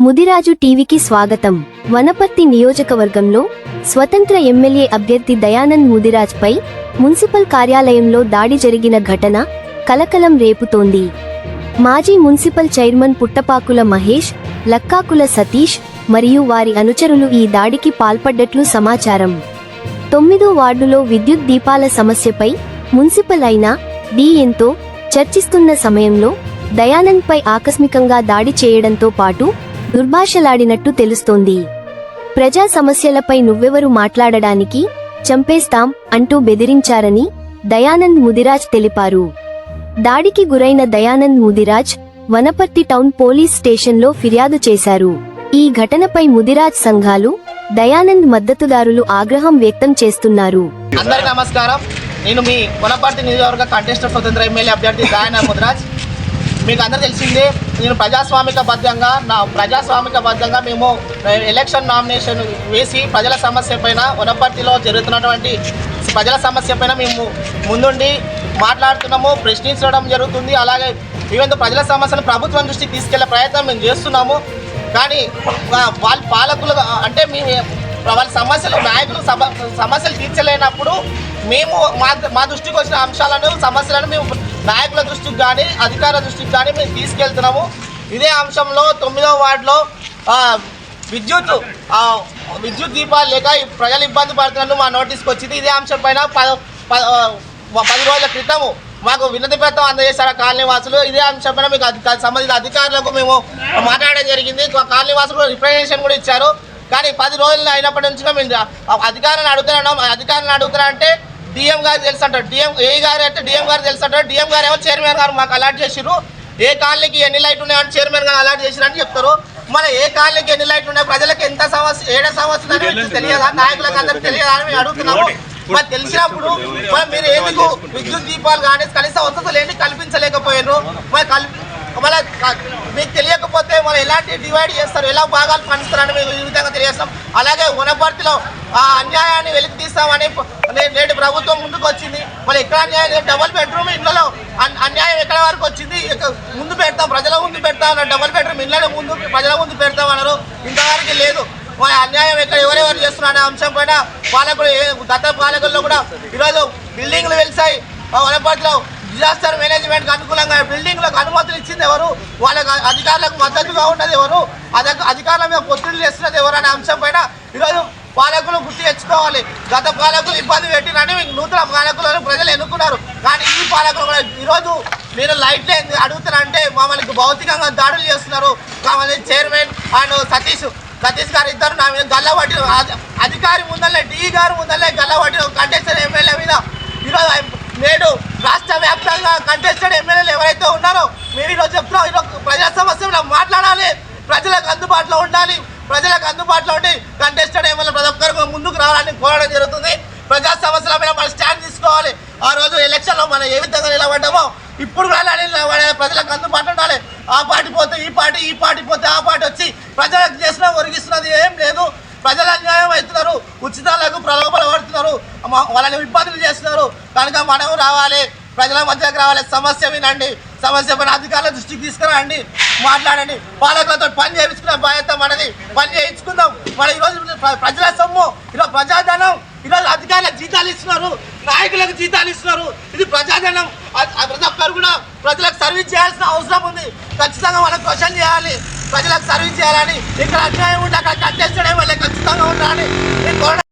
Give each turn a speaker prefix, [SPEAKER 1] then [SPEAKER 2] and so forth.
[SPEAKER 1] ముదిరాజు టీవీకి స్వాగతం. వనపర్తి నియోజకవర్గంలో స్వతంత్ర ఎమ్మెల్యే అభ్యర్థి దయానంద్ ముదిరాజ్ పై మున్సిపల్ కార్యాలయంలో దాడి జరిగిన ఘటన కలకలం రేపుతోంది. మాజీ మున్సిపల్ చైర్మన్ పుట్టపాకుల మహేష్ లక్కాకుల సతీష్ మరియు వారి అనుచరులు ఈ దాడికి పాల్పడ్డట్లు సమాచారం. తొమ్మిదో వార్డులో విద్యుత్ దీపాల సమస్యపై మున్సిపల్ అయిన డిఎన్తో చర్చిస్తున్న సమయంలో దయానంద్పై ఆకస్మికంగా దాడి చేయడంతో పాటు దుర్భాషలాడినట్టు తెలుస్తోంది. ప్రజా సమస్యలపై నువ్వెవరు మాట్లాడడానికి చంపేస్తాం అంటూ బెదిరించారని దయానంద్ ముదిరాజ్ తెలిపారు. దాడికి గురైన దయానంద్ ముదిరాజ్ వనపర్తి టౌన్ పోలీస్ స్టేషన్లో ఫిర్యాదు చేశారు. ఈ ఘటనపై ముదిరాజ్ సంఘాలు దయానంద్ మద్దతుదారులు ఆగ్రహం వ్యక్తం చేస్తున్నారు.
[SPEAKER 2] అందరికీ నమస్కారం. నేను మీ వనపర్తి నియోజకవర్గ కంటెస్టర్ స్వతంత్ర ఎమ్మెల్యే అభ్యర్థి దయానంద్ ముదిరాజ్. మీకు అందరూ తెలిసిందే నేను ప్రజాస్వామిక బద్ధంగా నా ప్రజాస్వామిక బద్ధంగా మేము ఎలక్షన్ నామినేషన్ వేసి ప్రజల సమస్య పైన వనపర్తిలో జరుగుతున్నటువంటి ప్రజల సమస్య పైన మేము ముందుండి మాట్లాడుతున్నాము ప్రశ్నించడం జరుగుతుంది. అలాగే ఈవెన్ ప్రజల సమస్యను ప్రభుత్వం దృష్టికి తీసుకెళ్ళే ప్రయత్నం మేము చేస్తున్నాము. కానీ వాళ్ళ పాలకులు అంటే మేము వాళ్ళ సమస్యలు నాయకులు సమస్యలు తీర్చలేనప్పుడు మేము మా మా దృష్టికి వచ్చిన అంశాలను సమస్యలను మేము నాయకుల దృష్టికి కానీ అధికారుల దృష్టికి కానీ మేము తీసుకెళ్తున్నాము. ఇదే అంశంలో తొమ్మిదవ వార్డులో విద్యుత్ విద్యుత్ దీపాలు లేక ప్రజలు ఇబ్బంది పడుతున్నట్టు మా నోటీస్కి వచ్చింది. ఇదే అంశం పైన ప- ప- పది రోజుల క్రితము మాకు వినతి పత్రం అందజేశారు ఆ కాలనీ వాసులు ఇదే అంశం పైన మీకు అధిక- సంబంధిత అధికారులకు మేము మాట్లాడడం జరిగింది. కాలనీవాసులు కాలనీ వాసులు రిప్రజెంటేషన్ కూడా ఇచ్చారు. కానీ పది రోజులు అయినప్పటి నుంచి మేము ఆ అధికారులను అడుగుతున్నాం ఆ అధికారులను అడుగుతున్నా అంటే డిఎం గారు తెలుసు అంటారు. డిఎం ఏ గారు అంటే డిఎం గారు తెలుసు అంటారు. డిఎం గారు ఏమో చైర్మన్ గారు మాకు అలాట్ చేసిర్రు. ఏ కాలనీకి ఎన్ని లైట్ ఉన్నాయని చైర్మన్ గారు అలాట్ చేసిరని చెప్తారు. మన ఏ కాలనీకి ఎన్ని లైట్లు ఉన్నాయి ప్రజలకు ఎంత సమస్య ఏడ సమస్య తెలియదా? నాయకులకు అందరికి తెలియదా అని మేము అడుగుతున్నాము. మరి తెలిసినప్పుడు మరి మీరు ఎందుకు విద్యుత్ దీపాలు కానీ కనీస వసతులు ఏంటి కల్పించలేకపోయారు మరి కల్పి మళ్ళీ మీకు తెలియకపోతే మనం ఎలాంటి డివైడ్ చేస్తారు? ఎలా భాగాలు పంచుతారని మేము ఈ విధంగా తెలియజేస్తాం అలాగే వనపర్తిలో ఆ అన్యాయాన్ని వెలికి తీస్తామని నేటి ప్రభుత్వం ముందుకు వచ్చింది. మళ్ళీ ఎక్కడ అన్యాయం? డబుల్ బెడ్రూమ్ ఇళ్ళలో అన్యాయం ఎక్కడ వరకు వచ్చింది? ముందు పెడతాం ప్రజల ముందు పెడతాం డబుల్ బెడ్రూమ్ ఇళ్ళని ముందు ప్రజల ముందు పెడతాం అన్నారు. ఇంతవరకు లేదు. మరి అన్యాయం ఎక్కడ ఎవరెవరు చేస్తున్నారు అనే అంశం పైన పాలకులు గత పాలకుల్లో కూడా ఈరోజు బిల్డింగ్లు వెలిసాయి. ఆ వనపర్తిలో డిజాస్టర్ మేనేజ్మెంట్ అనుకూలంగా అనుమతులు ఎవరు? వాళ్ళకి అధికారులకు మద్దతుగా ఉన్నది ఎవరు? అధి- అధికారుల మీద ఒత్తిడి చేస్తున్నది ఎవరు అనే అంశం పైన ఈరోజు పాలకులు గుర్తు తెచ్చుకోవాలి. గత పాలకులు ఇబ్బంది పెట్టినని నూతన పాలకులను ప్రజలు ఎన్నుకున్నారు. కానీ ఈ పాలకులు కూడా ఈరోజు మీరు లైట్ ఎందుకు అడుగుతున్నారంటే మమ్మల్ని భౌతికంగా దాడులు చేస్తున్నారు. కావాలి చైర్మన్ అండ్ సతీష్ సతీష్ గారు ఇద్దరు నా మీద గల్లబట్టి అధికారి ముందల్లే డి గారు ముందల్లే గల్లబట్టి కంటెస్టర్ ఎమ్మెల్యే మీద. ఈరోజు నేడు రాష్ట్ర వ్యాప్తంగా కంటెస్టెడ్ ఎమ్మెల్యేలు ఎవరైతే ఉన్నారో మేము ఈరోజు చెప్తున్నాం ఈరోజు ప్రజా సమస్యలు మాట్లాడాలి. ప్రజలకు అందుబాటులో ఉండాలి. ప్రజలకు అందుబాటులో ఉండి కంటెస్టెడ్ ఎమ్మెల్యే ప్రతి ఒక్కరికి ముందుకు రావాలని కోరడం జరుగుతుంది. ప్రజా సమస్యల మీద మనం స్టాండ్ తీసుకోవాలి. ఆ రోజు ఎలక్షన్లో మనం ఏ విధంగా నిలబడ్డామో ఇప్పుడు వెళ్ళాలి ప్రజలకు అందుబాటులో ఉండాలి. ఆ పార్టీ పోతే ఈ పార్టీ ఈ పార్టీ పోతే ఆ పార్టీ వచ్చి ప్రజలకు చేసిన ఒరిగిస్తున్నది ఏం లేదు. ప్రజలు అన్యాయం అవుతున్నారు. ఉచితాలకు ప్రలోభన పడుతున్నారు. వాళ్ళని ఇబ్బందులు చేస్తున్నారు. కనుక మనం రావాలి. ప్రజల మధ్యకి రావాలి. సమస్య వినండి. సమస్య పైన అధికారుల దృష్టికి తీసుకురండి. మాట్లాడండి. పాలకులతో పని చేయించుకునే బాధ్యత మనది. పని చేయించుకుందాం. మన ఈరోజు ప్ర- ప్రజల సొమ్ము. ఈరోజు ప్రజాధనం. ఈరోజు అధికారులకు జీతాలు ఇస్తున్నారు. నాయకులకు జీతాలు ఇస్తున్నారు. ఇది ప్రజాధనం. ప్రతి ఒక్కరు కూడా ప్రజలకు సర్వీస్ చేయాల్సిన అవసరం ఉంది. ఖచ్చితంగా వాళ్ళకి క్వశ్చన్ చేయాలి. ప్రజలకు సర్వీస్ చేయాలని. ఇక్కడ అన్యాయం ఉంటే అక్కడ కట్టేస్తాడే వాళ్ళకి ఖచ్చితంగా ఉండాలని.